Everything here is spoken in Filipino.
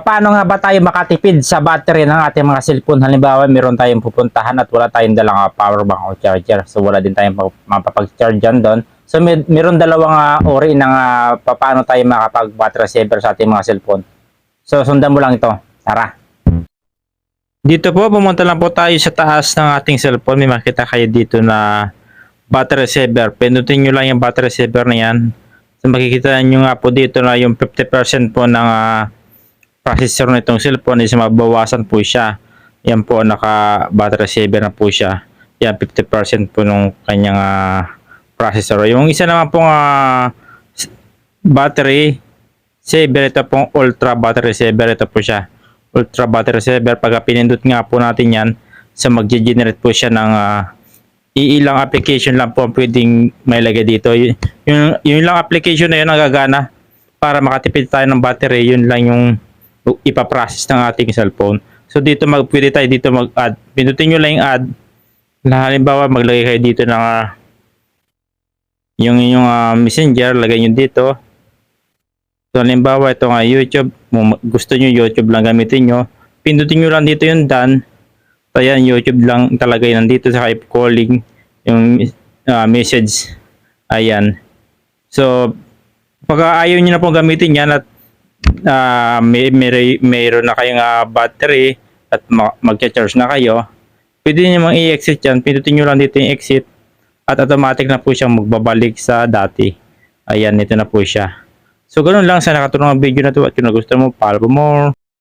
Paano nga ba tayo makatipid sa battery ng ating mga cellphone? Halimbawa, meron tayong pupuntahan at wala tayong dalang power bank o charger. So, wala din tayong pa- mapapag-charge doon. So, may, meron dalawang ah, uri ng ah, paano tayo makapag-battery saver sa ating mga cellphone. So, sundan mo lang ito. Tara! Dito po, pumunta lang po tayo sa taas ng ating cellphone. May makita kayo dito na battery saver. Pindutin nyo lang yung battery saver na yan. So, makikita nyo nga po dito na yung 50% po ng ah, processor na itong cellphone is mabawasan po siya. Yan po, naka battery saver na po siya. Yan, 50% po nung kanyang ah, processor. Yung isa naman pong s- battery saver, ito pong ultra battery saver, ito po siya. Ultra battery saver, pag pinindot nga po natin yan, so mag-generate po siya ng ah, iilang application lang po ang pwedeng may lagay dito. Y- yung, yung lang application na yun ang gagana para makatipid tayo ng battery, yun lang yung ipaprocess ng ating cellphone. So dito mag pwede tayo dito mag-add. Pindutin nyo lang yung add. Na halimbawa maglagay kayo dito ng ah, yung inyong ah, messenger, lagay nyo dito. So halimbawa ito nga YouTube, kung gusto nyo YouTube lang gamitin nyo, pindutin nyo lang dito yung done. So ayan, YouTube lang talaga yun nandito sa Skype calling, yung ah, message. Ayan. So, pag ayaw nyo na pong gamitin yan at ah may, may, mayroon na kayong ah, battery at ma- mag-charge na kayo, pwede nyo mang i-exit yan. Pindutin nyo lang dito yung exit at automatic na po siyang magbabalik sa dati. Ayan, ito na po siya. So, ganun lang. Sana nakatulong ang video na to at kung nagustuhan mo, follow more.